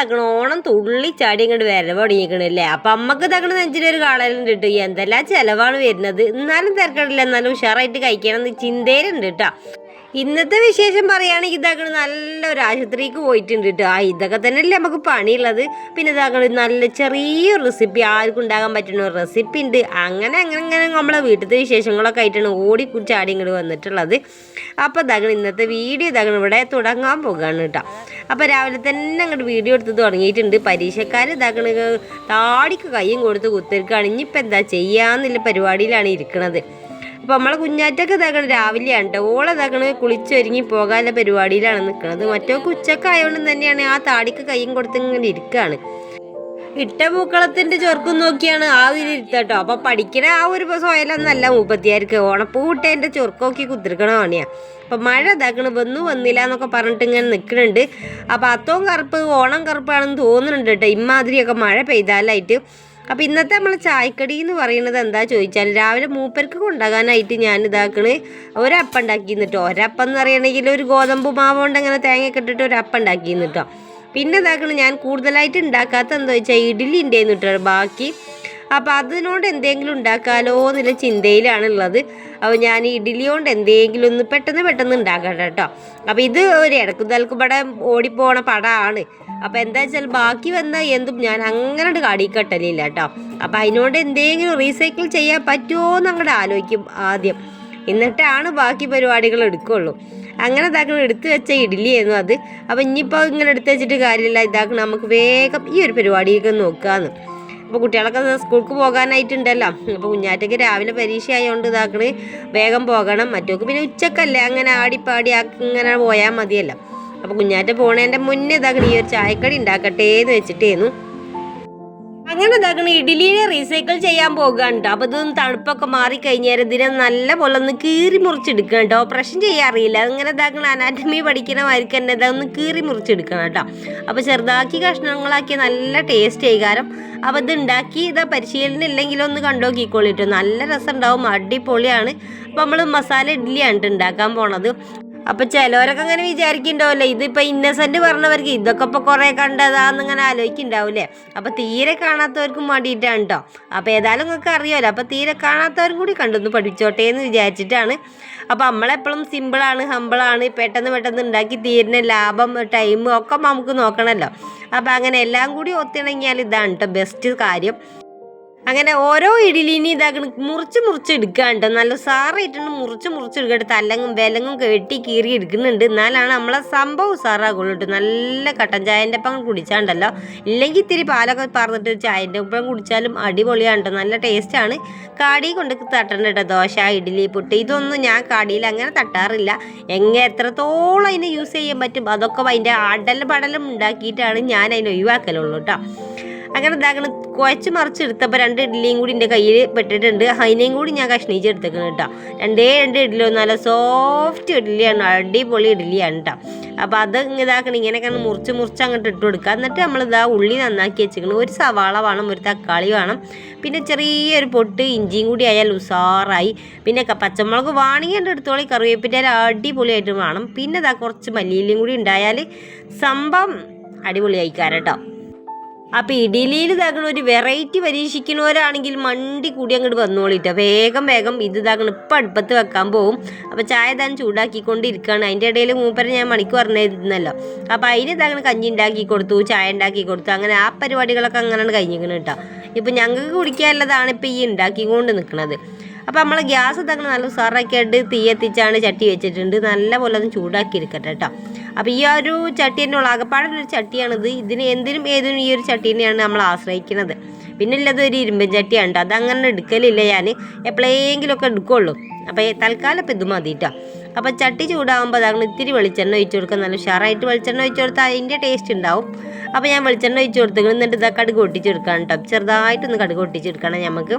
തക്കണ ഓണം തുള്ളി ചാടി ഇങ്ങോട്ട് വരവ് തുടങ്ങിക്കണല്ലേ അപ്പൊ അമ്മയ്ക്ക് തകണ നെഞ്ചിനൊരു കാണലുണ്ട് കേട്ടോ എന്തെല്ലാം ചിലവാണ് വരുന്നത്? എന്നാലും തിരക്കടില്ല. എന്നാലും ഉഷാറായിട്ട് കഴിക്കണം എന്ന് ചിന്തയിലുണ്ട് കേട്ടോ ഇന്നത്തെ വിശേഷം പറയുകയാണെങ്കിൽ ഇതാക്കണ നല്ല ഒരു ആശുപത്രിക്ക് പോയിട്ടുണ്ട് കേട്ടോ. ആ ഇതൊക്കെ തന്നെയല്ലേ നമുക്ക് പണിയുള്ളത്. പിന്നെ ഇതാക്കണ നല്ല ചെറിയൊരു റെസിപ്പി ആർക്കും ഉണ്ടാകാൻ പറ്റുന്ന ഒരു റെസിപ്പി ഉണ്ട്. അങ്ങനെ അങ്ങനെ അങ്ങനെ നമ്മളെ വീട്ടിലത്തെ വിശേഷങ്ങളൊക്കെ ആയിട്ടാണ് ഓടി ചാടി വന്നിട്ടുള്ളത്. അപ്പോൾ ഇതാകണം ഇന്നത്തെ വീഡിയോ ഇതാകണം ഇവിടെ തുടങ്ങാൻ പോകുകയാണ് കേട്ടോ. അപ്പോൾ രാവിലെ തന്നെ അങ്ങോട്ട് വീഡിയോ എടുത്ത് തുടങ്ങിയിട്ടുണ്ട്. പരീക്ഷക്കാർ ഇതാക്കണ താടിക്ക് കയ്യും കൊടുത്ത് കുത്തിരിക്കുകയാണ്. ഇനിയിപ്പോൾ എന്താ ചെയ്യാന്നുള്ള പരിപാടിയിലാണ് ഇരിക്കണത്. അപ്പോൾ നമ്മളെ കുഞ്ഞാറ്റൊക്കെ ഇതാക്കണ രാവിലെയാണ് ഓളെ ഇതാക്കണ കുളിച്ചൊരുങ്ങി പോകാനുള്ള പരിപാടിയിലാണ് നിൽക്കുന്നത് മറ്റൊക്കെ ഉച്ചക്കായതുകൊണ്ട് തന്നെയാണ് ആ താടിക്ക് കൈയും കൊടുത്ത് ഇങ്ങനെ ഇരിക്കുകയാണ് ഇട്ട പൂക്കളത്തിന്റെ ചൊർക്കും നോക്കിയാണ് ആ ഒരു ഇരുത്തട്ടോ. അപ്പൊ പഠിക്കണ ആ ഒരു സോയലൊന്നല്ല മുപ്പത്തിയാർക്ക്. ഓണപ്പൂ ഇട്ടതിന്റെ ചൊർക്കൊക്കെ കുത്തിരിക്കണ പണിയാ. അപ്പൊ മഴ ഇതാക്കണ വന്നു വന്നില്ല എന്നൊക്കെ പറഞ്ഞിട്ട് ഇങ്ങനെ നിൽക്കുന്നുണ്ട് അപ്പൊ അത്തവും കറുപ്പ് ഓണം കറുപ്പാണെന്ന് തോന്നുന്നുണ്ട് കേട്ടോ. ഇമാതിരിയൊക്കെ മഴ പെയ്താലായിട്ട്. അപ്പോൾ ഇന്നത്തെ നമ്മൾ ചായക്കടി എന്ന് പറയുന്നത് എന്താ ചോദിച്ചാൽ രാവിലെ മൂപ്പർക്ക് കൊണ്ടാകാനായിട്ട് ഞാൻ ഇതാക്കണ് ഒരപ്പം ഉണ്ടാക്കി കേട്ടോ ഒരപ്പം എന്ന് പറയുകയാണെങ്കിൽ ഒരു ഗോതമ്പ് മാവ് കൊണ്ട് അങ്ങനെ തേങ്ങയൊക്കെ ഇട്ടിട്ട് ഒരപ്പം ഉണ്ടാക്കി കേട്ടോ പിന്നെ ഇതാക്കണ് ഞാൻ കൂടുതലായിട്ട് ഉണ്ടാക്കാത്ത എന്താ വെച്ചാൽ ഇഡ്ഡലി ഉണ്ടായിരുന്നു ബാക്കി അപ്പോൾ അതിനോട് എന്തെങ്കിലും ഉണ്ടാക്കാലോ എന്നുള്ള ചിന്തയിലാണുള്ളത്. അപ്പോൾ ഞാൻ ഇഡ്ഡലി കൊണ്ട് എന്തെങ്കിലും ഒന്ന് പെട്ടെന്ന് പെട്ടെന്ന് ഉണ്ടാക്കട്ടെ കേട്ടോ. അപ്പോൾ ഇത് ഒരു ഇടക്കു തലക്കുപട ഓടിപ്പോണ പടമാണ്. അപ്പോൾ എന്താ വെച്ചാൽ ബാക്കി വന്ന എന്തും ഞാൻ അങ്ങനെ കാടിക്കട്ടലില്ല കേട്ടോ. അപ്പോൾ അതിനോട് എന്തെങ്കിലും റീസൈക്കിൾ ചെയ്യാൻ പറ്റുമോ എന്ന് അങ്ങോട്ട് ആലോചിക്കും ആദ്യം. എന്നിട്ടാണ് ബാക്കി പരിപാടികൾ എടുക്കുള്ളൂ. അങ്ങനെ ഇതാക്കണം എടുത്തു വെച്ച ഇഡ്ഡലിയായിരുന്നു അത്. അപ്പോൾ ഇനിയിപ്പോൾ ഇങ്ങനെ എടുത്തു വെച്ചിട്ട് കാര്യമില്ല. ഇതാക്കണം നമുക്ക് വേഗം ഈ ഒരു പരിപാടിയൊക്കെ നോക്കാമെന്ന് അപ്പോൾ കുട്ടികളൊക്കെ സ്കൂൾക്ക് പോകാനായിട്ടുണ്ടല്ലോ. അപ്പോൾ കുഞ്ഞാറ്റയ്ക്ക് രാവിലെ പരീക്ഷ ആയതുകൊണ്ട് ഇതാക്കണ്. വേഗം പോകണം. മറ്റോക്ക് പിന്നെ ഉച്ചക്കല്ലേ. അങ്ങനെ ആടിപ്പാടി അങ്ങനെ പോയാൽ മതിയല്ലോ. അപ്പോൾ കുഞ്ഞാറ്റ പോണേന്റെ മുന്നേ ഇതാക്കണ. ഈ ഒരു ചായക്കടി ഉണ്ടാക്കട്ടെ എന്ന് വെച്ചിട്ടേന്നു. അങ്ങനെ ഇതാക്കണ ഇഡ്ഡലിനെ റീസൈക്കിൾ ചെയ്യാൻ പോകുകയാണ് കേട്ടോ അപ്പോൾ ഇതൊന്ന് തണുപ്പൊക്കെ മാറി കഴിഞ്ഞാൽ ഇതിനെ നല്ല പോലെ ഒന്ന് കീറി മുറിച്ചെടുക്കണം കേട്ടോ ഓപ്പറേഷൻ ചെയ്യാൻ അറിയില്ല. അങ്ങനെ ഇതാക്കണ അനാറ്റമി പഠിക്കണ മാതിരിക്ക് തന്നെ ഇതൊന്ന് കീറി മുറിച്ചെടുക്കണം കേട്ടോ അപ്പോൾ ചെറുതാക്കി കഷ്ണങ്ങളാക്കി നല്ല ടേസ്റ്റ് ചെയ്കാരം അപ്പോൾ ഇത് ഉണ്ടാക്കി ഇതാ പരിശീലനം ഇല്ലെങ്കിലും ഒന്ന് കണ്ടോക്കിക്കോളിട്ടോ നല്ല രസം ഉണ്ടാവും. അടിപൊളിയാണ്. അപ്പോൾ നമ്മൾ മസാല ഇഡ്ഡലിയാണ് ഉണ്ടാക്കാൻ പോണത്. അപ്പൊ ചിലവരൊക്കെ അങ്ങനെ വിചാരിക്കണ്ടാവല്ലേ ഇതിപ്പോ ഇന്നസെന്റ് പറഞ്ഞവർക്ക് ഇതൊക്കെ ഇപ്പൊ കുറെ കണ്ടതാന്ന് ഇങ്ങനെ ആലോചിക്കണ്ടാവൂലേ? അപ്പൊ തീരെ കാണാത്തവർക്കും വേണ്ടിയിട്ടാണ് കേട്ടോ അപ്പൊ ഏതായാലും നിങ്ങൾക്ക് അറിയാമല്ലോ അപ്പൊ തീരെ കാണാത്തവരും കൂടി കണ്ടൊന്ന് പഠിച്ചോട്ടെ എന്ന് വിചാരിച്ചിട്ടാണ്. അപ്പൊ നമ്മളെപ്പോഴും സിമ്പിളാണ് ഹമ്പിളാണ് പെട്ടെന്ന് പെട്ടെന്ന് ഉണ്ടാക്കി തീരുന്ന ലാഭം ടൈം ഒക്കെ നമുക്ക് നോക്കണമല്ലോ അപ്പൊ അങ്ങനെ എല്ലാം കൂടി ഒത്തിണങ്ങിയാൽ ഇതാണ് കേട്ടോ ബെസ്റ്റ് കാര്യം. അങ്ങനെ ഓരോ ഇഡലിനി ഇതാക്കണ. മുറിച്ച് മുറിച്ച് എടുക്കാണ്ട് നല്ല സാറായിട്ടുണ്ട് മുറിച്ച് മുറിച്ച് എടുക്കട്ടെ തല്ലങ്ങും വിലങ്ങും കെട്ടി കീറി എടുക്കുന്നുണ്ട്. എന്നാലാണ് നമ്മളെ സംഭവം സാറാകുള്ളൂ നല്ല കട്ടൻ ചായന്റെ ഒപ്പം കുടിച്ചാണ്ടല്ലോ. ഇല്ലെങ്കിൽ ഇത്തിരി പാലൊക്കെ പറഞ്ഞിട്ട് ചായന്റെ ഒപ്പം കുടിച്ചാലും അടിപൊളിയാണ് കേട്ടോ നല്ല ടേസ്റ്റാണ് കാടി കൊണ്ട് തട്ടണ്ട കേട്ടോ ദോശ ഇഡ്ഡലി പുട്ട്. ഇതൊന്നും ഞാൻ കാടിയിൽ അങ്ങനെ തട്ടാറില്ല. എങ്ങനെ എത്രത്തോളം അതിനെ യൂസ് ചെയ്യാൻ പറ്റും. അതൊക്കെ അതിന്റെ അടലും പടലും ഉണ്ടാക്കിയിട്ടാണ് ഞാൻ അതിനെ ഒഴിവാക്കലുള്ളൂ കേട്ടോ അങ്ങനെ ഇതാക്കണ കുഴച്ച് മറിച്ചെടുത്തപ്പോൾ രണ്ട് ഇഡ്ഡലിയും കൂടി എന്റെ കയ്യിൽ പെട്ടിട്ടുണ്ട്. അതിനെയും കൂടി ഞാൻ കഷ്ണിച്ച് എടുത്തേക്കണം കേട്ടോ. രണ്ടേ രണ്ട് ഇഡ്ഡലി നല്ല സോഫ്റ്റ് ഇഡ്ഡലിയാണ് അടിപൊളി ഇഡ്ഡലിയാണ് കേട്ടോ. അപ്പോൾ അത് ഇതാക്കണം ഇങ്ങനെയൊക്കെ മുറിച്ച് മുറിച്ച് അങ്ങോട്ട് ഇട്ട് കൊടുക്കുക. എന്നിട്ട് നമ്മൾ ഇതാ ഉള്ളി നന്നാക്കി വെച്ചിരിക്കണം ഒരു സവാള വേണം ഒരു തക്കാളി വേണം. പിന്നെ ചെറിയൊരു പൊട്ട് ഇഞ്ചിയും കൂടി ആയാൽ ഉസാറായി. പിന്നെ പച്ചമുളക് വാണെങ്കിൽ എന്റെ അടുത്തോളം കറിവേപ്പിന്റെ അടിപൊളിയായിട്ട് വേണം. പിന്നെ ഇതാ കുറച്ച് മല്ലിയിലും കൂടി ഉണ്ടായാൽ സംഭവം അടിപൊളിയായിക്കാരം അപ്പോൾ ഇഡലിയിൽ താങ്കൾ ഒരു വെറൈറ്റി പരീക്ഷിക്കുന്നവരാണെങ്കിൽ മണ്ടി കൂടി അങ്ങോട്ട് വന്നോളിട്ട വേഗം വേഗം ഇത് താങ്കൾ ഇപ്പം അടുപ്പത്ത് വെക്കാൻ പോകും അപ്പോൾ ചായ താൻ ചൂടാക്കിക്കൊണ്ടിരിക്കുകയാണ് അതിന്റെ ഇടയിൽ മൂപ്പരെ ഞാൻ മണിക്ക് പറഞ്ഞിരുന്നല്ലോ. അപ്പോൾ അതിന് താങ്കൾ കഞ്ഞി ഉണ്ടാക്കി കൊടുത്തു ചായ ഉണ്ടാക്കി കൊടുത്തു. അങ്ങനെ ആ പരിപാടികളൊക്കെ അങ്ങനെയാണ് കഴിഞ്ഞിരിക്കുന്നത് കേട്ടോ ഇപ്പൊ ഞങ്ങൾക്ക് കുടിക്കാനുള്ളതാണ് ഇപ്പൊ ഈ ഉണ്ടാക്കിക്കൊണ്ട് നിൽക്കുന്നത് അപ്പോൾ നമ്മൾ ഗ്യാസ് തങ്ങൾ നല്ല ഉസാറാക്കിയിട്ട് തീ എത്തിച്ചാണ് ചട്ടി വെച്ചിട്ടുണ്ട്. നല്ല പോലെ ഒന്ന് ചൂടാക്കി എടുക്കട്ടെ കേട്ടോ അപ്പോൾ ഈ ഒരു ചട്ടി തന്നെ ഉള്ള ആകപ്പാടുള്ള ഒരു ചട്ടിയാണിത്. ഇതിന് എന്തിനും ഏതിനും ഈ ഒരു ചട്ടി തന്നെയാണ് നമ്മൾ ആശ്രയിക്കുന്നത്. പിന്നെ ഉള്ളത് ഒരു ഇരുമ്പൻ ചട്ടിയാണ് കേട്ടോ അതങ്ങനെ എടുക്കലില്ല ഞാൻ എപ്പോഴെങ്കിലുമൊക്കെ എടുക്കുള്ളൂ. അപ്പോൾ തൽക്കാലം ഇപ്പം ഇത് മതി കേട്ടോ അപ്പോൾ ചട്ടി ചൂടാകുമ്പോൾ അതങ്ങനെ ഇത്തിരി വെളിച്ചെണ്ണ ഒഴിച്ചു കൊടുക്കാം. നല്ല ഉഷാറായിട്ട് വെളിച്ചെണ്ണ ഒഴിച്ചു കൊടുത്താൽ അതിന്റെ ടേസ്റ്റ് ഉണ്ടാവും. അപ്പോൾ ഞാൻ വെളിച്ചെണ്ണ ഒഴിച്ചു കൊടുത്തു എന്നിട്ട് ഇതാ കടുക് ഒട്ടിച്ചെടുക്കണം കേട്ടോ ചെറുതായിട്ടൊന്ന് കടുക് ഒട്ടിച്ചെടുക്കണം നമുക്ക്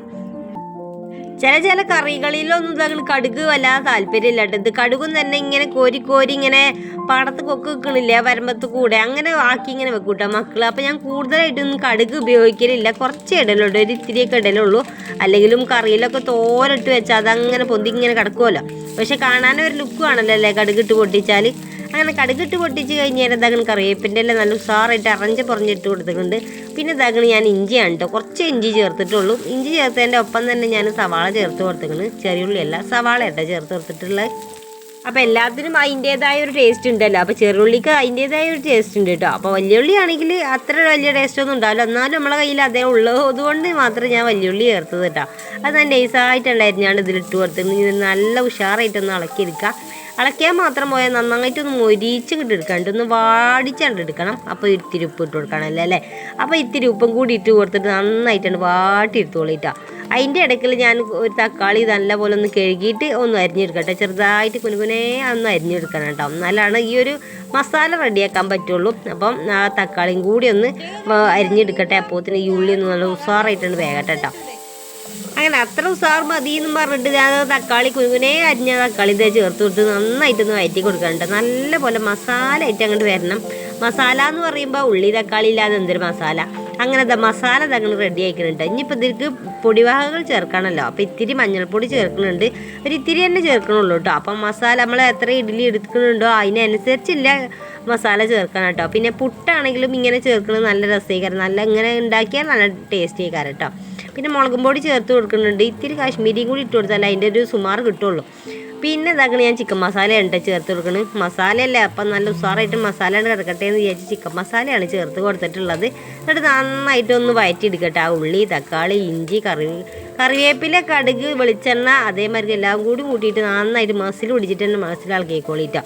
ചില ചില കറികളിലൊന്നും ഇതങ്ങനെ കടുക് വല്ലാതെ താല്പര്യമില്ല ഇത് കടുകും തന്നെ ഇങ്ങനെ കോരി കോരി ഇങ്ങനെ പാടത്ത് കൊക്ക് വെക്കണില്ല വരമ്പത്ത് കൂടെ. അങ്ങനെ ആക്കി ഇങ്ങനെ വെക്കും കേട്ടോ മക്കൾ അപ്പോൾ ഞാൻ കൂടുതലായിട്ടൊന്നും കടുക് ഉപയോഗിക്കലില്ല. കുറച്ച് ഇടലുള്ളൂ ഒരു ഇത്തിരിയൊക്കെ ഇടലുള്ളൂ അല്ലെങ്കിലും കറിയിലൊക്കെ തോരിട്ട് വെച്ചാൽ അതങ്ങനെ പൊന്തി ഇങ്ങനെ കിടക്കുമല്ലോ പക്ഷെ കാണാനൊരു ലുക്ക് ആണല്ലോ അല്ലേ കടുകിട്ട് പൊട്ടിച്ചാൽ അങ്ങനെ കടുകിട്ട് പൊട്ടിച്ച് കഴിഞ്ഞാൽ ഇതാകണം കറിവേപ്പിന്റെ എല്ലാം നല്ല ഉഷാറായിട്ട് അറഞ്ച് പറഞ്ഞിട്ട് കൊടുത്തിട്ടുണ്ട്. പിന്നെ ഇതാകണം ഞാൻ ഇഞ്ചിയാണ് കേട്ടോ കുറച്ച് ഇഞ്ചി ചേർത്തിട്ടുള്ളൂ. ഇഞ്ചി ചേർത്തതിന്റെ ഒപ്പം തന്നെ ഞാൻ സവാള ചേർത്ത് കൊടുത്തിട്ടുണ്ട്. ചെറിയുള്ളിയല്ല സവാള കേട്ടോ ചേർത്ത് കൊടുത്തിട്ടുള്ളത്. അപ്പോൾ എല്ലാത്തിനും അതിന്റേതായ ഒരു ടേസ്റ്റ് ഉണ്ടല്ലോ. അപ്പോൾ ചെറുള്ളിക്ക് അതിന്റേതായ ഒരു ടേസ്റ്റ് ഉണ്ട് കേട്ടോ അപ്പോൾ വലിയുള്ളി ആണെങ്കിൽ അത്ര വലിയ ടേസ്റ്റ് ഒന്നും ഉണ്ടാവില്ല. എന്നാലും നമ്മളെ കയ്യിൽ അതേ ഉള്ളൂ. അതുകൊണ്ട് മാത്രം ഞാൻ വലിയുള്ളി ചേർത്തത് കേട്ടോ അത് ഞാൻ നൈസായിട്ടുണ്ടായിരുന്നു ഞാൻ ഇതിലിട്ട് കൊടുത്തിട്ട് ഇത് നല്ല ഉഷാറായിട്ടൊന്ന് ഇളക്കിയെടുക്കുക ഇളക്കിയാൽ മാത്രം പോയാൽ നന്നായിട്ടൊന്ന് മൊരിച്ച് കിട്ടി എടുക്കാണ്ട് ഒന്ന് വാടിച്ചാണ്ട് എടുക്കണം. അപ്പോൾ ഇത്തിരി ഉപ്പ് ഇട്ട് കൊടുക്കണമല്ലോ അല്ലേ? അപ്പോൾ ഇത്തിരി ഉപ്പും കൂടി ഇട്ട് കൊടുത്തിട്ട് നന്നായിട്ടാണ് വാട്ടി എടുത്തോളിട്ടോ അതിന്റെ ഇടയ്ക്കിൽ ഞാൻ ഒരു തക്കാളി നല്ലപോലെ ഒന്ന് കഴുകിയിട്ട് ഒന്ന് അരിഞ്ഞെടുക്കട്ടെ ചെറുതായിട്ട് കുനുകുനേ ഒന്ന് അരിഞ്ഞെടുക്കണം കേട്ടോ എന്നാലാണ് ഈ ഒരു മസാല റെഡിയാക്കാൻ പറ്റുള്ളൂ. അപ്പം ആ തക്കാളിയും കൂടി ഒന്ന് അരിഞ്ഞെടുക്കട്ടെ. അപ്പോത്തിന് ഈ ഉള്ളി ഒന്ന് നല്ല ഉഷാറായിട്ടാണ് വേഗട്ടെ കേട്ടോ അങ്ങനെ അത്ര ഉസാർ മതി എന്നും പറഞ്ഞിട്ട് ഞാൻ തക്കാളി കുനുകുനേ അരിഞ്ഞ തക്കാളി ഇതേ ചേർത്ത് കൊടുത്ത് നന്നായിട്ടൊന്ന് വയറ്റി കൊടുക്കാനുണ്ട്. നല്ല പോലെ മസാല ആയിട്ട് അങ്ങോട്ട് വരണം. മസാല എന്ന് പറയുമ്പോൾ ഉള്ളി തക്കാളി ഇല്ലാതെ എന്തൊരു മസാല? അങ്ങനത്തെ മസാല തങ്ങൾ റെഡി ആയിക്കുന്നുണ്ട് ഇനിയിപ്പോൾ ഇതിലേക്ക് പൊടിവകകൾ ചേർക്കണമല്ലോ അപ്പോൾ ഇത്തിരി മഞ്ഞൾപ്പൊടി ചേർക്കുന്നുണ്ട് ഒരു ഇത്തിരി തന്നെ ചേർക്കണുള്ളൂ കേട്ടോ അപ്പം മസാല നമ്മൾ എത്ര ഇഡ്ഡലി എടുക്കുന്നുണ്ടോ അതിനനുസരിച്ചില്ല മസാല ചേർക്കണം കേട്ടോ പിന്നെ പുട്ടാണെങ്കിലും ഇങ്ങനെ ചേർക്കുന്നത് നല്ല രസീകരം നല്ല ഇങ്ങനെ ഉണ്ടാക്കിയാൽ നല്ല ടേസ്റ്റ് ചെയ്യിക്കാരം കേട്ടോ പിന്നെ മുളകും പൊടി ചേർത്ത് കൊടുക്കുന്നുണ്ട്. ഇത്തിരി കാശ്മീരിയും കൂടി ഇട്ട് കൊടുത്താൽ അതിന്റെ ഒരു സുമാർ കിട്ടുള്ളൂ. പിന്നെ ഇതാക്കണ ഞാൻ ചിക്കൻ മസാല ഉണ്ട് ചേർത്ത് കൊടുക്കുന്നത് മസാലയല്ലേ അപ്പം നല്ല ഉഷാറായിട്ട് മസാല കിടക്കട്ടെ എന്ന് വിചാരിച്ച് ചിക്കൻ മസാലയാണ് ചേർത്ത് കൊടുത്തിട്ടുള്ളത്. എന്നിട്ട് നന്നായിട്ട് ഒന്ന് വയറ്റിയെടുക്കട്ടെ. ആ ഉള്ളി തക്കാളി ഇഞ്ചി കറി കറിവേപ്പില കടുക് വെളിച്ചെണ്ണ അതേമാതിരി എല്ലാം കൂടി കൂട്ടിയിട്ട് നന്നായിട്ട് മസിൽ പിടിച്ചിട്ട് തന്നെ മസിൽ ഇളക്കിക്കോളിട്ടോ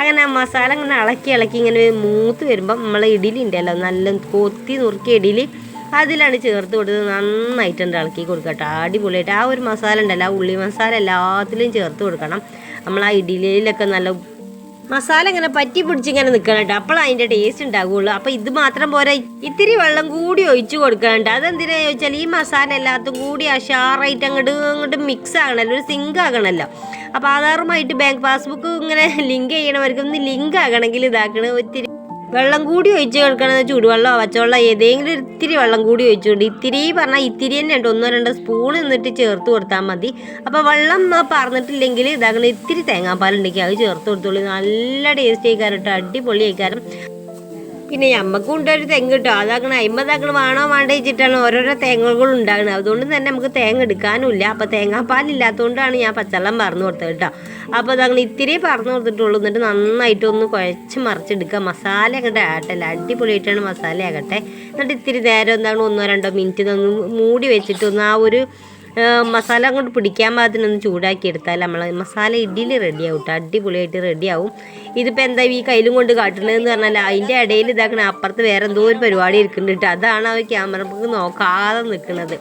അങ്ങനെ ആ മസാല ഇങ്ങനെ ഇളക്കി ഇളക്കി ഇങ്ങനെ മൂത്ത് വരുമ്പം നമ്മൾ ഇഡലി ഉണ്ടല്ലോ നല്ല കൊത്തി നുറുക്കിയ ഇഡലി അതിലാണ് ചേർത്ത് കൊടുത്ത് നന്നായിട്ടുണ്ട് ഇളക്കി കൊടുക്കട്ടെ അടിപൊളിയായിട്ട്. ആ ഒരു മസാല ഉണ്ടല്ലോ ആ ഉള്ളി മസാല എല്ലാത്തിലും ചേർത്ത് കൊടുക്കണം. നമ്മൾ ആ ഇഡ്ഡലിയിലൊക്കെ നല്ല മസാല ഇങ്ങനെ പറ്റി പിടിച്ച് ഇങ്ങനെ നിൽക്കണം കേട്ടോ. അപ്പോൾ അതിന്റെ ടേസ്റ്റ് ഉണ്ടാവുള്ളൂ. അപ്പോൾ ഇത് മാത്രം പോരാ ഇത്തിരി വെള്ളം കൂടി ഒഴിച്ച് കൊടുക്കണുണ്ട് അതെന്തിനാ ചോദിച്ചാൽ ഈ മസാല എല്ലാത്തും കൂടി ആ അഷാറായിട്ട് അങ്ങോട്ട് അങ്ങോട്ട് മിക്സ് ആകണമല്ലോ ഒരു സിങ്ക് ആകണമല്ലോ അപ്പോൾ ആധാറുമായിട്ട് ബാങ്ക് പാസ്ബുക്ക് ഇങ്ങനെ ലിങ്ക് ചെയ്യണവർക്ക് ഒന്ന് ലിങ്ക് ആകണമെങ്കിൽ ഇതാക്കണ. ഒത്തിരി വെള്ളം കൂടി ഒഴിച്ച് കൊടുക്കണമെന്ന് ചൂടുവെള്ളമോ പച്ചവെള്ളമോ ഏതെങ്കിലും ഇത്തിരി വെള്ളം കൂടി ഒഴിച്ചുകൊണ്ട് ഇത്തിരി പറഞ്ഞാൽ ഇത്തിരി തന്നെ ഉണ്ട്. ഒന്നോ രണ്ടോ സ്പൂൺ എന്നിട്ട് ചേർത്ത് കൊടുത്താൽ മതി. അപ്പോൾ വെള്ളം പറഞ്ഞിട്ടില്ലെങ്കിൽ ഇതാകണം ഇത്തിരി തേങ്ങാപ്പാലുണ്ടെങ്കിൽ അത് ചേർത്ത് കൊടുത്തോളൂ. നല്ല ടേസ്റ്റ് ആയിക്കാരം കേട്ടോ അടിപൊളി ആയിക്കാരം. പിന്നെ നമ്മക്കും ഉണ്ട് ഒരു തെങ്ങ് കിട്ടും അതാക്കണ അയിമ്പതാക്കണ വേണോ വേണ്ട വെച്ചിട്ടാണ് ഓരോരോ തേങ്ങകൾ ഉണ്ടാകുന്നത് അതുകൊണ്ട് തന്നെ നമുക്ക് തേങ്ങ എടുക്കാനുമില്ല. അപ്പോൾ തേങ്ങാപ്പാലില്ലാത്തതുകൊണ്ടാണ് ഞാൻ പച്ചവെള്ളം പറഞ്ഞു കൊടുത്തത് കേട്ടോ അപ്പോൾ അതങ്ങനെ ഇത്തിരി പറഞ്ഞു കൊടുത്തിട്ടുള്ളൂ. എന്നിട്ട് നന്നായിട്ട് ഒന്ന് കുഴച്ച് മറിച്ചെടുക്കുക. മസാല അങ്ങോട്ട് ആട്ടല്ല അടിപൊളിയായിട്ടാണ് മസാല ആകട്ടെ. എന്നിട്ട് ഇത്തിരി നേരം എന്താണ് ഒന്നോ രണ്ടോ മിനിറ്റ് മൂടി വെച്ചിട്ട് ഒന്ന് ആ ഒരു മസാല അങ്ങോട്ട് പിടിക്കാൻ പാകത്തിനൊന്ന് ചൂടാക്കി എടുത്താൽ നമ്മൾ മസാല ഇഡ്ഡലി റെഡിയാവും കേട്ടോ അടിപൊളിയായിട്ട് റെഡിയാവും ഇതിപ്പോൾ എന്താ ഈ കയ്യിലും കൊണ്ട് കാട്ടണതെന്ന് പറഞ്ഞാൽ അതിന്റെ ഇടയിൽ ഇതാക്കണ അപ്പുറത്ത് വേറെ എന്തോ ഒരു പരിപാടി ഇരിക്കുന്നുണ്ട് കേട്ടോ അതാണ് ആ ക്യാമറക്ക് നോക്കാതെ നിൽക്കുന്നത്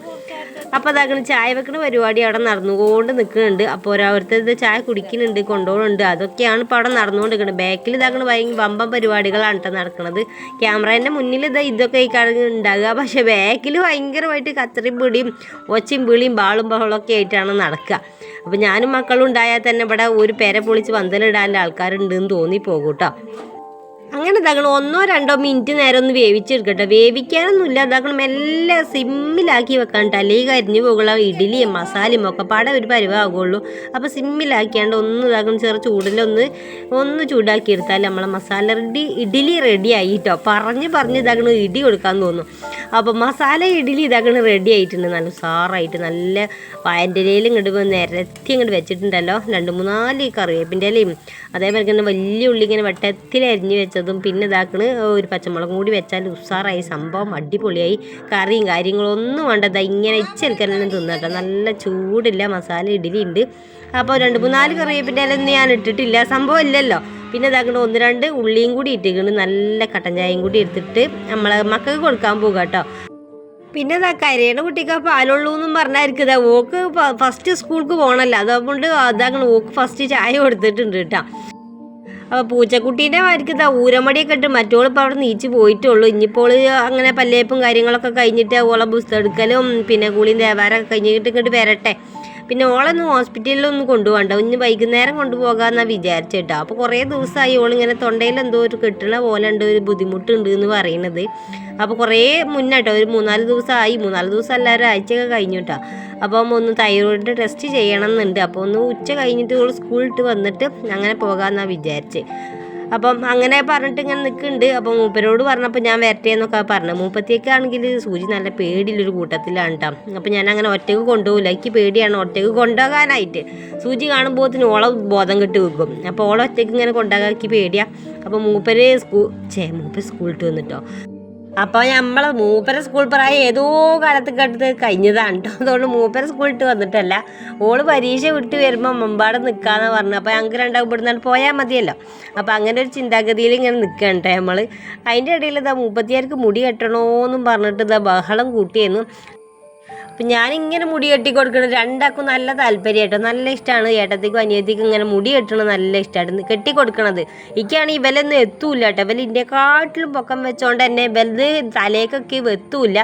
അപ്പോൾ അതാക്കണ ചായ വെക്കണ പരിപാടി അവിടെ നടന്നുകൊണ്ട് നിൽക്കുന്നുണ്ട്. അപ്പോൾ ഓരോരുത്തർ ചായ കുടിക്കുന്നുണ്ട് കൊണ്ടുപോകുന്നുണ്ട്. അതൊക്കെയാണ് ഇപ്പോൾ അവിടെ നടന്നുകൊണ്ടിരിക്കുന്നത്. ബാക്കിൽ ഇതാക്കണ ഭയങ്കര വമ്പം പരിപാടികളാണ് കേട്ടോ നടക്കുന്നത് ക്യാമറേന്റെ മുന്നിൽ ഇതാ ഇതൊക്കെ ഈ കാണുന്ന ഉണ്ടാകുക. പക്ഷേ ബാക്കിൽ ഭയങ്കരമായിട്ട് കത്തറിയും പിടിയും ഒച്ചയും വിളിയും ബാളും ബഹളമൊക്കെ ആയിട്ടാണ് നടക്കുക. അപ്പോൾ ഞാനും മക്കളും ഉണ്ടായാൽ തന്നെ ഇവിടെ ഒരു പെര പൊളിച്ച് പന്തലിടാനുള്ള ആൾക്കാരുണ്ടെന്ന് തോന്നിപ്പോകും കേട്ടോ. അങ്ങനെ ഇതാക്കണം. ഒന്നോ രണ്ടോ മിനിറ്റ് നേരം ഒന്ന് വേവിച്ചെടുക്കട്ടെ. വേവിക്കാനൊന്നുമില്ല. ഇതാക്കണം. എല്ലാം സിമ്മിലാക്കി വെക്കാൻ കേട്ടോ. അല്ലെങ്കിൽ കരിഞ്ഞു പോകുള്ള ഇഡ്ഡലിയും മസാലയും ഒക്കെ പാടെ ഒരു പരിവാകുള്ളൂ. അപ്പോൾ സിമ്മിലാക്കിയാണ്ട് ഒന്ന് ഇതാക്കണം. ചെറു ചൂടിലൊന്ന് ഒന്ന് ചൂടാക്കി എടുത്താൽ നമ്മളെ മസാല റെഡി ഇഡ്ഡലി റെഡി ആയി കേട്ടോ പറഞ്ഞ് പറഞ്ഞ് ഇതാക്കണം ഇടി കൊടുക്കാൻ തോന്നും. അപ്പോൾ മസാല ഇഡ്ഡലി ഇതാക്കണം റെഡി ആയിട്ടുണ്ട്. നല്ല സാറായിട്ട് നല്ല വായന്റെ ഇലയിലും ഇങ്ങോട്ട് നിരത്തി ഇങ്ങോട്ട് വെച്ചിട്ടുണ്ടല്ലോ. രണ്ട് മൂന്നാൽ കറിവേപ്പിന്റെ ഇലയും അതേപോലെ തന്നെ വലിയ ഉള്ളി ഇങ്ങനെ വട്ടത്തിൽ അരിഞ്ഞ് വെച്ചതും പിന്നെ ഇതാക്കണ് ഒരു പച്ചമുളകും കൂടി വെച്ചാൽ ഉസാറായി സംഭവം അടിപൊളിയായി. കറിയും കാര്യങ്ങളും ഒന്നും വേണ്ട ദാ ഇങ്ങനെ ഇച്ചെടുക്കലെല്ലാം തിന്നട്ടോ. നല്ല ചൂടില്ല മസാല ഇഡലി ഉണ്ട് അപ്പോൾ രണ്ട് മൂന്നാൽ കറിവേപ്പിന്റെ ഇലയൊന്നും ഞാൻ ഇട്ടിട്ടില്ല സംഭവം ഇല്ലല്ലോ. പിന്നെ ഇതാക്കണ ഒന്ന് രണ്ട് ഉള്ളിയും കൂടി ഇട്ടിക്കണ് നല്ല കട്ടൻ ചായയും കൂടി എടുത്തിട്ട് നമ്മളെ മക്കൾക്ക് കൊടുക്കാൻ പോകുക കേട്ടോ. പിന്നെ ഇതാ കരയണ കുട്ടിക്ക് പാലുള്ളൂ എന്നും പറഞ്ഞായിരിക്കും ഇതാ ഓക്ക് ഫസ്റ്റ് സ്കൂൾക്ക് പോകണല്ലോ അതുകൊണ്ട് അതാകണം ഓക്ക് ഫസ്റ്റ് ചായ കൊടുത്തിട്ടുണ്ട് കേട്ടോ. അപ്പോൾ പൂച്ചക്കുട്ടീന്റെ മാർക്ക് ഇതാ ഊരമടിയൊക്കെ ഇട്ട് മറ്റോളിപ്പോൾ അവിടെ നീച്ച് പോയിട്ടുള്ളൂ. ഇനിയിപ്പോൾ അങ്ങനെ പല്ലേപ്പും കാര്യങ്ങളൊക്കെ കഴിഞ്ഞിട്ട് ഓളെ പുസ്തകം എടുക്കലും പിന്നെ കുളിയും ദേവാരൊക്കെ കഴിഞ്ഞിട്ട് ഇങ്ങോട്ട് വരട്ടെ. പിന്നെ ഓളൊന്ന് ഹോസ്പിറ്റലിലൊന്ന് കൊണ്ടുപോകണ്ട. ഇന്ന് വൈകുന്നേരം കൊണ്ടുപോകാമെന്നാണ് വിചാരിച്ചേട്ടോ അപ്പോൾ കുറേ ദിവസമായി ഓളിങ്ങനെ തൊണ്ടയിൽ എന്തോ ഒരു കെട്ടണ പോലെ ഉണ്ട് ഒരു ബുദ്ധിമുട്ടുണ്ട് എന്ന് പറയുന്നത് അപ്പോൾ കുറേ മുന്നേട്ടോ ഒരു മൂന്നാൽ ദിവസമായി മൂന്നാൽ ദിവസം അല്ല ആഴ്ചയൊക്കെ കഴിഞ്ഞിട്ടാ അപ്പം ഒന്ന് തൈറോയിഡ് ടെസ്റ്റ് ചെയ്യണം എന്നുണ്ട്. അപ്പോൾ ഒന്ന് ഉച്ച കഴിഞ്ഞിട്ട് ഓൾ സ്കൂളിട്ട് വന്നിട്ട് അങ്ങനെ പോകാമെന്നാണ് വിചാരിച്ചത് അപ്പം അങ്ങനെ പറഞ്ഞിട്ട് ഇങ്ങനെ നിൽക്കുന്നുണ്ട്. അപ്പം മൂപ്പരോട് പറഞ്ഞപ്പോൾ ഞാൻ വരട്ടെ എന്നൊക്കെ പറഞ്ഞു മൂപ്പത്തേക്കാണെങ്കിൽ സൂചി നല്ല പേടിയുള്ളൊരു കൂട്ടത്തിലാണ് കേട്ടോ അപ്പം ഞാൻ അങ്ങനെ ഒറ്റയ്ക്ക് കൊണ്ടുപോകില്ല. എനിക്ക് പേടിയാണ് ഒറ്റയ്ക്ക് കൊണ്ടുപോകാനായിട്ട്. സൂചി കാണുമ്പോഴത്തിന് ഓളെ ബോധം കെട്ടി വെക്കും. അപ്പോൾ ഓളെ ഒറ്റയ്ക്ക് ഇങ്ങനെ കൊണ്ടുപോകാൻ എനിക്ക് പേടിയാണ് അപ്പോൾ മൂപ്പര് സ്കൂ ചേ മൂപ്പര് സ്കൂളിട്ട് വന്നിട്ടോ. അപ്പോൾ നമ്മളെ മൂപ്പര സ്കൂൾ പ്രായം ഏതോ കാലത്ത് കണ്ടത് കഴിഞ്ഞതാണ് കേട്ടോ അതുകൊണ്ട് മൂപ്പര സ്കൂളിട്ട് വന്നിട്ടല്ല. ഓൾ പരീക്ഷ വിട്ട് വരുമ്പോൾ മുമ്പാട് നിൽക്കാന്ന് പറഞ്ഞു അപ്പോൾ ഞങ്ങൾക്ക് രണ്ടാവും ഇവിടുന്ന് പോയാൽ മതിയല്ലോ. അപ്പോൾ അങ്ങനെ ഒരു ചിന്താഗതിയിൽ ഇങ്ങനെ നിൽക്കുകയാണ് കേട്ടോ നമ്മൾ അതിന്റെ ഇടയിൽ ഇതാ മുപ്പത്തിയാർക്ക് മുടി കെട്ടണോന്നും പറഞ്ഞിട്ട് ഇതാ ബഹളം കൂട്ടിയെന്നു അപ്പം ഞാനിങ്ങനെ മുടി കെട്ടി കൊടുക്കണം രണ്ടാക്കും നല്ല താല്പര്യം നല്ല ഇഷ്ടമാണ് ഏട്ടത്തേക്കും അനിയത്തേക്കും ഇങ്ങനെ മുടി കെട്ടണം നല്ല ഇഷ്ടമാണ് കെട്ടി കൊടുക്കണത്. എനിക്കാണ് ഇവലൊന്നും എത്തൂല കേട്ടോ. ഇവൽ ഇതിന്റെക്കാട്ടിലും പൊക്കം വെച്ചോണ്ട് തന്നെ ഇവലത് തലേക്കൊക്കെ എത്തൂല.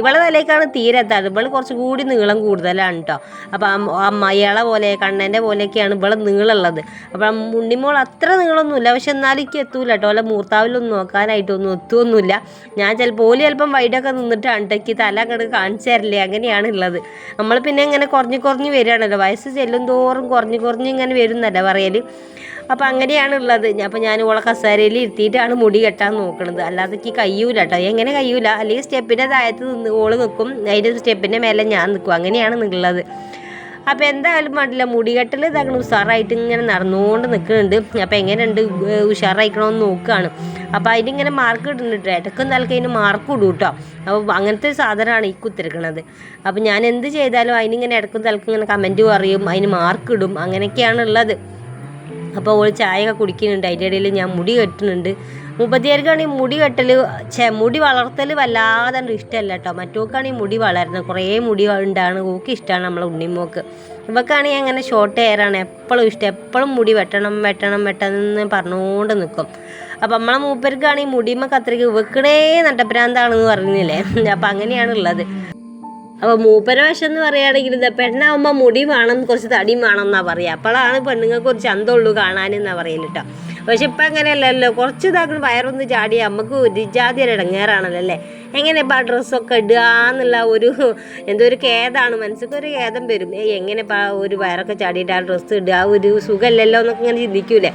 ഇവളെ തലേക്കാണ് തീരെ എത്താറ് കുറച്ച് കൂടി നീളം കൂടുതലാണ് കേട്ടോ. അപ്പം അമ്മയളെ പോലെ കണ്ണന്റെ പോലെയൊക്കെയാണ് ഇവളെ നീളമുള്ളത് അപ്പം മുണ്ടിമോൾ അത്ര നീളമൊന്നുമില്ല പക്ഷെ എന്നാലും എനിക്ക് എത്തൂല കേട്ടോ. അല്ല മൂർത്താവിലൊന്നും നോക്കാനായിട്ടൊന്നും എത്തുമൊന്നുമില്ല ഞാൻ ചിലപ്പോൾ ഓൽ ചിലപ്പം വൈഡൊക്കെ നിന്നിട്ടാണ് കേട്ടോ. ഈ തല അങ്ങോട്ട് കാണിച്ചു തരില്ലേ അങ്ങനെയാണ് ഉള്ളത്. നമ്മൾ പിന്നെ ഇങ്ങനെ കുറഞ്ഞു കുറഞ്ഞ് വരികയാണല്ലോ. വയസ്സ് ചെല്ലും തോറും കുറഞ്ഞു കുറഞ്ഞ് ഇങ്ങനെ വരുന്നല്ല പറയൽ അപ്പോൾ അങ്ങനെയാണ് ഉള്ളത്. അപ്പോൾ ഞാൻ ഓളെ കസേരയിൽ ഇരുത്തിയിട്ടാണ് മുടി കെട്ടാൻ നോക്കുന്നത് അല്ലാതെ എനിക്ക് കയ്യൂല കേട്ടോ എങ്ങനെ കയ്യൂല? അല്ലെങ്കിൽ സ്റ്റെപ്പിന്റെ താഴത്ത് നിന്ന് ഓൾ നിൽക്കും അതിന്റെ സ്റ്റെപ്പിന്റെ മേലെ ഞാൻ നിൽക്കും അങ്ങനെയാണ് ഉള്ളത്. അപ്പോൾ എന്തായാലും വേണ്ടില്ല മുടികെട്ടൽ ഇതാക്കണം ഉഷാറായിട്ട് ഇങ്ങനെ നടന്നുകൊണ്ട് നിൽക്കുന്നുണ്ട് അപ്പോൾ എങ്ങനെയുണ്ട് ഉഷാറായിക്കണമെന്ന് നോക്കുകയാണ് അപ്പോൾ അതിനിങ്ങനെ മാർക്ക് കിട്ടുന്നുണ്ട് ഇടയ്ക്ക് തലക്ക് അതിന് മാർക്ക് ഇടും കേട്ടോ അപ്പോൾ അങ്ങനത്തെ ഒരു സാധനമാണ് ഈ കുത്തിരിക്കണത്. അപ്പോൾ ഞാൻ എന്ത് ചെയ്താലും അതിനിങ്ങനെ ഇടയ്ക്കും തലക്കും ഇങ്ങനെ കമന്റ് പറയും അതിന് മാർക്ക് ഇടും. അങ്ങനെയൊക്കെയാണ് ഉള്ളത് അപ്പോൾ ഓൾ ചായ ഒക്കെ കുടിക്കുന്നുണ്ട്. അതിന്റെ ഇടയിൽ ഞാൻ മുടി കെട്ടുന്നുണ്ട്. മുപ്പത്തിയാർക്കാണെങ്കിൽ മുടി കെട്ടൽ ചെ മുടി വളർത്തൽ വല്ലാതെ ഇഷ്ടമല്ല കേട്ടോ മറ്റോക്കാണെങ്കിൽ മുടി വളരുന്നത് കുറേ മുടി ഉണ്ടാണ് ഓക്ക് ഇഷ്ടമാണ് നമ്മളെ ഉണ്ണിമോക്ക്. ഇവക്കാണെങ്കിൽ അങ്ങനെ ഷോർട്ട് ഹെയർ ആണ് എപ്പോഴും ഇഷ്ടം. എപ്പോഴും മുടി വെട്ടണം വെട്ടണം വെട്ടണം എന്ന് പറഞ്ഞുകൊണ്ട് നിൽക്കും അപ്പം നമ്മളെ മൂപ്പർക്കാണെങ്കിൽ മുടിമ കത്രിക വെക്കണേ നട്ടപ്രാന്താണെന്ന് പറഞ്ഞില്ലേ? അപ്പം അങ്ങനെയാണ് ഉള്ളത്. അപ്പോൾ മൂപ്പര വശം എന്ന് പറയുകയാണെങ്കിൽ ഇത് പെണ്ണാവുമ്പോൾ മുടി വേണം കുറച്ച് തടി വേണം എന്നാണ് പറയുക അപ്പോഴാണ് പെണ്ണുങ്ങൾക്ക് ഒരു ചന്തമുള്ളൂ കാണാനെന്നാണ് പറയലിട്ടോ പക്ഷെ ഇപ്പം അങ്ങനെയല്ലല്ലോ. കുറച്ച് ഇതാക്കുന്ന വയറൊന്ന് ചാടി നമുക്ക് ഒരു ജാതി ഇടങ്ങേറാണല്ലോ അല്ലേ? എങ്ങനെ ഇപ്പം ആ ഡ്രസ്സൊക്കെ ഇടുക എന്നുള്ള ഒരു എന്തോ ഒരു ഖേദമാണ് മനസ്സിൽ ഒരു ഖേദം വരും. എങ്ങനെ ഇപ്പം ഒരു വയറൊക്കെ ചാടിയിട്ട് ആ ഡ്രസ്സ് ഇടുക? ഒരു സുഖമല്ലല്ലോ എന്നൊക്കെ ഇങ്ങനെ ചിന്തിക്കൂലേ?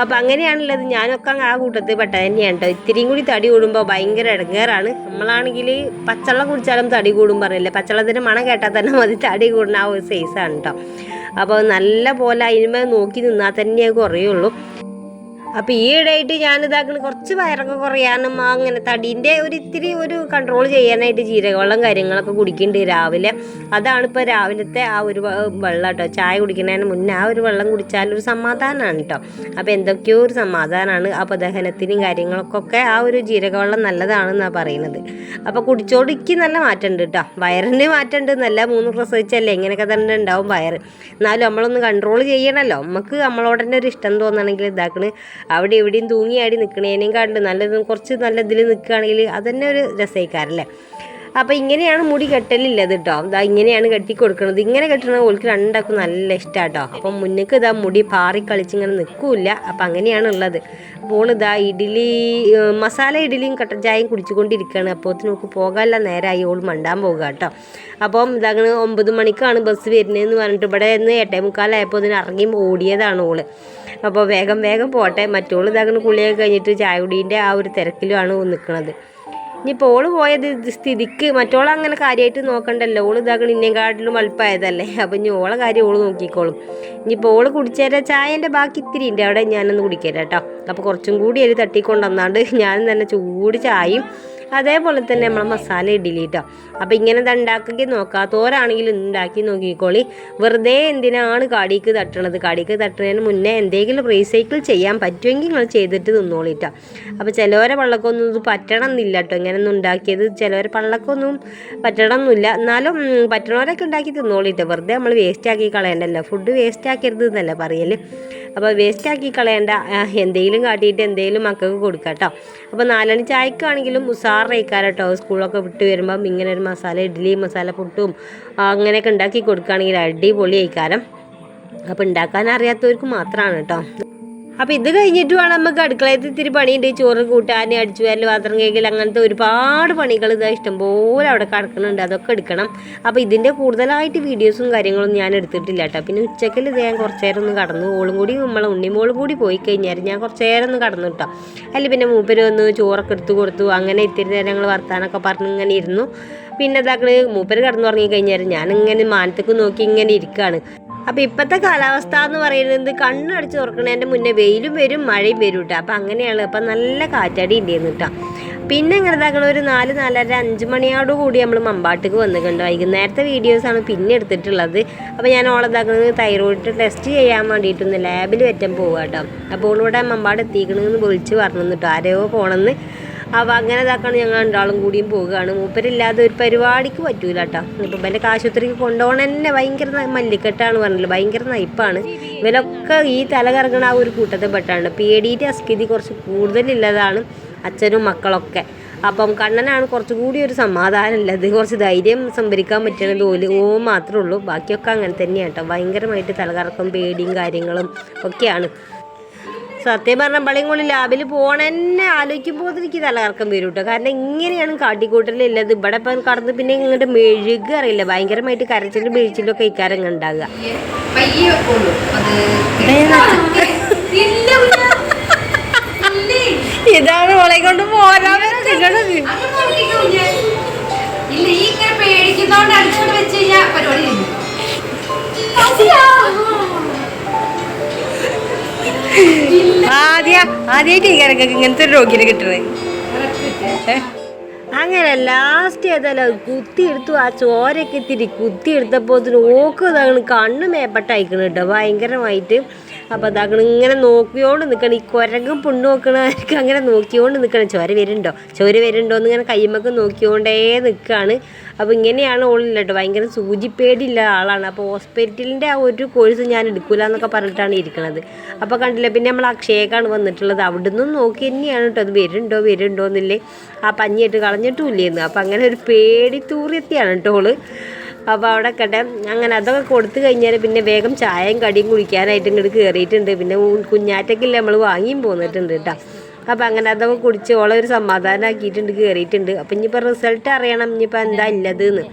അപ്പം അങ്ങനെയാണുള്ളത്. ഞാനൊക്കെ ആ കൂട്ടത്തിൽ പെട്ട തന്നെയാണ് കേട്ടോ. ഇത്തിരിയും കൂടി തടി കൂടുമ്പോൾ ഭയങ്കര ഇടങ്ങേറാണ്. നമ്മളാണെങ്കിൽ പച്ചവെള്ളം കുടിച്ചാലും തടി കൂടും പറയല്ലേ പച്ചവെള്ളത്തിന്റെ മണം കേട്ടാൽ തന്നെ മതി. തടി കൂടുന്ന ആ ഒരു സൈസാണ് കേട്ടോ. അപ്പോൾ നല്ല പോലെ അതിന്മേൽ നോക്കി നിന്നാൽ തന്നെ കുറയുള്ളൂ. അപ്പോൾ ഈ ഇടയായിട്ട് ഞാനിതാക്കണ കുറച്ച് വയറൊക്കെ കുറയാനും അങ്ങനെ തടീന്റെ ഒരു ഇത്തിരി ഒരു കൺട്രോൾ ചെയ്യാനായിട്ട് ജീരകവെള്ളം കാര്യങ്ങളൊക്കെ കുടിക്കുന്നുണ്ട് രാവിലെ. അതാണ് ഇപ്പോൾ രാവിലത്തെ ആ ഒരു വെള്ളം കേട്ടോ ചായ കുടിക്കുന്നതിന് മുന്നേ ആ ഒരു വെള്ളം കുടിച്ചാൽ ഒരു സമാധാനമാണ് കേട്ടോ അപ്പോൾ എന്തൊക്കെയോ ഒരു സമാധാനമാണ് അപ്പോൾ ദഹനത്തിനും കാര്യങ്ങൾക്കൊക്കെ ആ ഒരു ജീരകവെള്ളം നല്ലതാണെന്നാണ് പറയുന്നത് അപ്പോൾ കുടിച്ചോടിക്ക് നല്ല മാറ്റമുണ്ട് കേട്ടോ വയറിന് മാറ്റമുണ്ട് നല്ല മൂന്ന് പ്രസവിച്ചല്ലേ ഇങ്ങനെയൊക്കെ തന്നെ ഉണ്ടാവും വയറ്. എന്നാലും നമ്മളൊന്ന് കൺട്രോൾ ചെയ്യണമല്ലോ നമുക്ക് നമ്മളോട് തന്നെ ഒരു ഇഷ്ടം തോന്നണമെങ്കിൽ ഇതാക്കണ്. അവിടെ എവിടെയും തൂങ്ങിയാടി നിൽക്കണേനേയും കണ്ട് നല്ലതും കുറച്ച് നല്ല ഇതിൽ നിൽക്കുകയാണെങ്കിൽ അതന്നെ ഒരു രസമായിക്കാരല്ലേ അപ്പോൾ ഇങ്ങനെയാണ് മുടി കെട്ടലില്ലത് കേട്ടോ ഇതാ ഇങ്ങനെയാണ് കെട്ടി കൊടുക്കുന്നത് ഇങ്ങനെ കെട്ടണത് ഓൾക്ക് രണ്ടാക്കും നല്ല ഇഷ്ടമാണ് കേട്ടോ അപ്പം മുന്നേക്ക് ഇതാ മുടി പാറി കളിച്ച് ഇങ്ങനെ നിൽക്കില്ല അപ്പം അങ്ങനെയാണ് ഉള്ളത് അപ്പോൾ ഇതാ ഇഡ്ഡലി മസാല ഇഡ്ഡലിയും കട്ടൻ കുടിച്ചുകൊണ്ടിരിക്കുകയാണ് അപ്പോൾ നോക്ക് പോകാനല്ല നേരമായി ഓൾ മണ്ടാൻ പോകുക കേട്ടോ അപ്പം ഇതങ്ങനെ ഒമ്പത് മണിക്കാണ് ബസ് വരുന്നതെന്ന് പറഞ്ഞിട്ട് ഇവിടെ നിന്ന് എട്ടേ മുക്കാലായപ്പോൾ ഇതിന് ഇറങ്ങി ഓടിയതാണ് ഓൾ. അപ്പോൾ വേഗം വേഗം പോട്ടെ. മറ്റോൾ ഇതാക്കുന്ന കുളിയൊക്കെ കഴിഞ്ഞിട്ട് ചായകുടീന്റെ ആ ഒരു തിരക്കിലുമാണ് നിൽക്കുന്നത് ഇനിയിപ്പോൾ ഓൾ പോയത് സ്ഥിതിക്ക് മറ്റോളെ അങ്ങനെ കാര്യമായിട്ട് നോക്കണ്ടല്ലോ. ഓൾ ഇതാക്കണം ഇന്നേക്കാട്ടിലും വലുപ്പമായതല്ലേ അപ്പം ഇനി ഓളെ കാര്യം ഓൾ നോക്കിക്കോളും. ഇനിയിപ്പോൾ ഓൾ കുടിച്ചേരാ ചായന്റെ ബാക്കി ഇത്തിരി ഉണ്ട് അവിടെ ഞാനൊന്ന് കുടിക്കരാം അപ്പോൾ കുറച്ചും കൂടി ഒരു തട്ടിക്കൊണ്ടുവന്നാണ്ട് ഞാൻ തന്നെ ചൂട് ചായയും അതേപോലെ തന്നെ നമ്മൾ മസാല ഇഡ്ഡലി കേട്ടോ അപ്പം ഇങ്ങനെ ഉണ്ടാക്കി തോരാണെങ്കിലും ഉണ്ടാക്കി നോക്കിക്കോളി. വെറുതെ എന്തിനാണ് കാടിക്ക് തട്ടണത്? കാടിക്ക് തട്ടുന്നതിന് മുന്നേ എന്തെങ്കിലും റീസൈക്കിൾ ചെയ്യാൻ പറ്റുമെങ്കിൽ നിങ്ങൾ ചെയ്തിട്ട് തിന്നോളി കേട്ടോ അപ്പോൾ ചിലവരെ പള്ളക്കൊന്നും ഇത് പറ്റണം എന്നില്ല കേട്ടോ ഇങ്ങനെയൊന്നും ഉണ്ടാക്കിയത് ചിലവരെ പള്ളക്കൊന്നും പറ്റണം എന്നില്ല എന്നാലും പറ്റണവരൊക്കെ ഉണ്ടാക്കി തിന്നോളി കേട്ടോ വെറുതെ നമ്മൾ വേസ്റ്റ് ആക്കി കളയണ്ടല്ലോ. ഫുഡ് വേസ്റ്റ് ആക്കരുത് എന്നല്ല പറയൽ അപ്പോൾ വേസ്റ്റ് ആക്കി കളയണ്ട. എന്തെങ്കിലും കാട്ടിയിട്ട് എന്തെങ്കിലും മക്കൾക്ക് കൊടുക്കാം കേട്ടോ അപ്പോൾ നാലണി ചായക്കാണെങ്കിലും ഉസാറയിക്കാരം കേട്ടോ സ്കൂളൊക്കെ വിട്ട് വരുമ്പം ഇങ്ങനെ ഒരു മസാല ഇഡ്ഡലി മസാല പുട്ടും അങ്ങനെയൊക്കെ ഉണ്ടാക്കി കൊടുക്കുകയാണെങ്കിൽ അടിപൊളി അയക്കാലം അപ്പോൾ ഉണ്ടാക്കാൻ അറിയാത്തവർക്ക് മാത്രമാണ് കേട്ടോ. അപ്പം ഇത് കഴിഞ്ഞിട്ട് നമുക്ക് അടുക്കളയത്തിൽ ഇത്തിരി പണിയുണ്ട്. ചോറ് കൂട്ടാൻ അടിച്ചു വരൽ പാത്രം കേൾക്കൽ അങ്ങനത്തെ ഒരുപാട് പണികൾ ഇതാ ഇഷ്ടംപോലെ അവിടെ കിടക്കുന്നുണ്ട്. അതൊക്കെ എടുക്കണം. അപ്പോൾ ഇതിന്റെ കൂടുതലായിട്ട് വീഡിയോസും കാര്യങ്ങളും ഞാൻ എടുത്തിട്ടില്ല കേട്ടോ. പിന്നെ ഉച്ചക്കൽ ഇത് ഞാൻ കുറച്ച് നേരം ഒന്ന് കടന്നു. ഓളും കൂടി നമ്മളെ ഉണ്ണിമോളും കൂടി പോയി കഴിഞ്ഞാൽ ഞാൻ കുറച്ച് നേരം ഒന്ന് കടന്നു കേട്ടോ. അതിൽ പിന്നെ മൂപ്പര് വന്ന് ചോറൊക്കെ എടുത്തു കൊടുത്തു. അങ്ങനെ ഇത്തിരി നേരം ഞങ്ങൾ വർത്താനൊക്കെ പറഞ്ഞ് ഇങ്ങനെ ഇരുന്നു. പിന്നെ ഇതാക്കൾ മൂപ്പര് കടന്നു തുടങ്ങി കഴിഞ്ഞാൽ ഞാനിങ്ങനെ മാനത്തേക്ക് നോക്കി ഇങ്ങനെ ഇരിക്കുകയാണ് അപ്പം ഇപ്പോഴത്തെ കാലാവസ്ഥ എന്ന് പറയുന്നത് കണ്ണടച്ച് തുറക്കണതിന്റെ മുന്നേ വെയിലും വരും മഴയും വരും കേട്ടോ അപ്പൊ അങ്ങനെയാണ്. അപ്പം നല്ല കാറ്റടി ഉണ്ടായിരുന്നു കേട്ടോ പിന്നെ ഇങ്ങനെ ഒരു നാല് നാലര അഞ്ച് മണിയോട് കൂടി നമ്മൾ മമ്പാട്ടിക്ക് വന്നിട്ടുണ്ട് വൈകുന്നേരത്തെ വീഡിയോസാണ് പിന്നെ എടുത്തിട്ടുള്ളത്. അപ്പോൾ ഞാൻ ഓളതാക്കണത് തൈറോയിഡ് ടെസ്റ്റ് ചെയ്യാൻ വേണ്ടിയിട്ടൊന്ന് ലാബിൽ വെറ്റാൻ പോവാട്ടോ അപ്പോൾ ഇവിടെ മമ്പാട് എത്തിക്കണമെന്ന് വിളിച്ച് പറഞ്ഞു കേട്ടോ ആരെയോ പോകണമെന്ന് അപ്പോൾ അങ്ങനെ ഇതാക്കാണ് ഞങ്ങൾ രണ്ടാളും കൂടിയും പോവുകയാണ്. മൂപ്പരില്ലാതെ ഒരു പരിപാടിക്ക് പറ്റൂല കേട്ടോ ഇപ്പം എന്റെ ആശുപത്രിക്ക് കൊണ്ടുപോകണ തന്നെ ഭയങ്കര മല്ലിക്കെട്ടാണ് പറഞ്ഞില്ല ഭയങ്കര നയിപ്പാണ് ഇവരൊക്കെ ഈ തല കറങ്ങണ ആ ഒരു കൂട്ടത്തിൽ പെട്ടാണ്. പേടിയിട്ട് അസ്കിതി കുറച്ച് കൂടുതലുള്ളതാണ് അച്ഛനും മക്കളൊക്കെ. അപ്പം കണ്ണനാണ് കുറച്ചുകൂടി ഒരു സമാധാനം ഉള്ളത് കുറച്ച് ധൈര്യം സംഭരിക്കാൻ പറ്റണത് ഓൽ ഓ മാത്രമേ ഉള്ളൂ. ബാക്കിയൊക്കെ അങ്ങനെ തന്നെയാണ് കേട്ടോ ഭയങ്കരമായിട്ട് തലകറക്കം പേടിയും കാര്യങ്ങളും ഒക്കെയാണ്. സത്യം പറഞ്ഞ പള്ളിയും ലാബിൽ പോണെന്നെ ആലോചിക്കുമ്പോൾ എനിക്ക് തലകറക്കം വരും കേട്ടോ കാരണം ഇങ്ങനെയാണ് കാട്ടിക്കൂട്ടലുള്ളത് ഇവിടെ ഇപ്പം കടന്ന് പിന്നെ ഇങ്ങോട്ട് മെഴുക അറിയില്ല? ഭയങ്കരമായിട്ട് കരച്ചിലും വീഴ്ചയിലും ഒക്കെ ഇക്കാരം ഉണ്ടാകുക ഇതാണ് ഓളെ കൊണ്ട് പേടിക്കുന്നോണ്ട് അടിച്ചോണ്ട് വെച്ച് പരിപാടി ആദ്യ ആദ്യമായിട്ട് ഇക്കാരൊക്കെ ഇങ്ങനത്തെ ഒരു രോഗിനെ കിട്ടണേ. അങ്ങനെ ലാസ്റ്റ് ഏതായാലും കുത്തിയെടുത്തു. ആ ചോരക്കെത്തിരി കുത്തി കുത്തിയെടുത്തപ്പോൾ ഓക്ക് കണ്ണു കണ്ണ് കേട്ടോ. ഭയങ്കരമായിട്ട്. അപ്പോൾ അതാകണം ഇങ്ങനെ നോക്കിയോണ്ട് നിൽക്കണം ഈ കുരങ്ങും പുണ്ണു നോക്കണവർക്ക് അങ്ങനെ നോക്കിയോണ്ട് നിൽക്കണം ചോര വരുന്നുണ്ടോ? ചോര വരുന്നുണ്ടോ എന്ന് ഇങ്ങനെ കൈമൊക്കെ നോക്കിയോണ്ടേ നിൽക്കുകയാണ് അപ്പോൾ ഇങ്ങനെയാണ് ഓളില്ല കേട്ടോ ഭയങ്കര സൂചിപ്പേടില്ല ആളാണ്. അപ്പോൾ ഹോസ്പിറ്റലിന്റെ ആ ഒരു കോഴ്സ് ഞാൻ എടുക്കില്ല എന്നൊക്കെ പറഞ്ഞിട്ടാണ് ഇരിക്കുന്നത് അപ്പോൾ കണ്ടില്ല പിന്നെ നമ്മൾ അക്ഷയക്കാണ് വന്നിട്ടുള്ളത്. അവിടെ നിന്നും നോക്കി തന്നെയാണ് കേട്ടോ അത് വരുന്നുണ്ടോ വരുന്നുണ്ടോ എന്നില്ലേ. ആ പഞ്ഞിയിട്ട് കളഞ്ഞിട്ടുമില്ലേന്ന് അപ്പോൾ അങ്ങനെ ഒരു പേടി തൂറിയെത്തിയാണ് കേട്ടോ ഓൾ. അപ്പോൾ അവിടെ കട്ടെ അങ്ങനെ അതൊക്കെ കൊടുത്തു കഴിഞ്ഞാൽ പിന്നെ വേഗം ചായയും കടിയും കുടിക്കാനായിട്ട് ഇങ്ങോട്ട് കയറിയിട്ടുണ്ട് പിന്നെ കുഞ്ഞാറ്റക്കില്ല നമ്മൾ വാങ്ങിയും പോന്നിട്ടുണ്ട് കേട്ടോ അപ്പം അങ്ങനെ അതൊക്കെ കുടിച്ച് ഓളെ ഒരു സമാധാനമാക്കിയിട്ടുണ്ട് കയറിയിട്ടുണ്ട് അപ്പം ഇനിയിപ്പോൾ റിസൾട്ട് അറിയണം ഇനിയിപ്പോൾ എന്താ ഇല്ലതെന്ന്.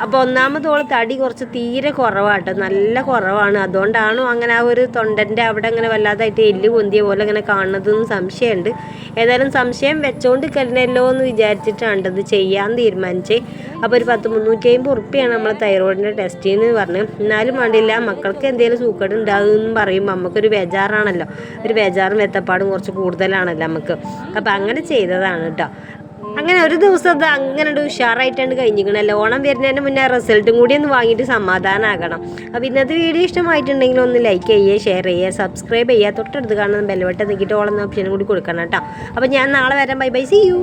അപ്പോൾ ഒന്നാമത് ഓൾ തടി കുറച്ച് തീരെ കുറവാട്ടോ. നല്ല കുറവാണ്. അതുകൊണ്ടാണോ അങ്ങനെ ആ ഒരു തൊണ്ടന്റെ അവിടെ അങ്ങനെ വല്ലാതായിട്ട് എല്ല് പൊന്തിയ പോലെ അങ്ങനെ കാണുന്നതെന്ന് സംശയമുണ്ട്. ഏതായാലും സംശയം വെച്ചോണ്ട് കല്ലല്ലോ എന്ന് വിചാരിച്ചിട്ടാണ് ഇത് ചെയ്യാൻ തീരുമാനിച്ചേ. അപ്പോൾ ഒരു പത്ത് മുന്നൂറ്റി അമ്പത് ഉറുപ്പ്യാണ് നമ്മൾ തൈറോയിഡിന്റെ എന്ന് പറഞ്ഞു. എന്നാലും വേണ്ടില്ല മക്കൾക്ക് എന്തെങ്കിലും സൂക്കേട് ഉണ്ടാകുമെന്ന് പറയുമ്പോൾ നമുക്കൊരു ബേജാറാണല്ലോ. ഒരു ബേജാറും വെത്തപ്പാടും കുറച്ച് കൂടുതലാണല്ലോ നമുക്ക്. അപ്പോൾ അങ്ങനെ ചെയ്തതാണ് കേട്ടോ അങ്ങനെ ഒരു ദിവസം അത് അങ്ങനെ ഒരു ഉഷാറായിട്ടാണ് കഴിഞ്ഞിരിക്കണല്ലോ ഓണം വരുന്നതിന് മുന്നേ റിസൾട്ടും കൂടി ഒന്ന് വാങ്ങിയിട്ട് സമാധാനമാകണം അപ്പോൾ ഇന്നത്തെ വീഡിയോ ഇഷ്ടമായിട്ടുണ്ടെങ്കിൽ ഒന്ന് ലൈക്ക് ചെയ്യുക ഷെയർ ചെയ്യുക സബ്സ്ക്രൈബ് ചെയ്യുക. തൊട്ടടുത്ത് കാണുന്ന ബെൽവട്ടം നീക്കിയിട്ട് ഓളം ഓപ്ഷനും കൂടി കൊടുക്കണം കേട്ടോ. അപ്പോൾ ഞാൻ നാളെ വരാം. Bye bye C U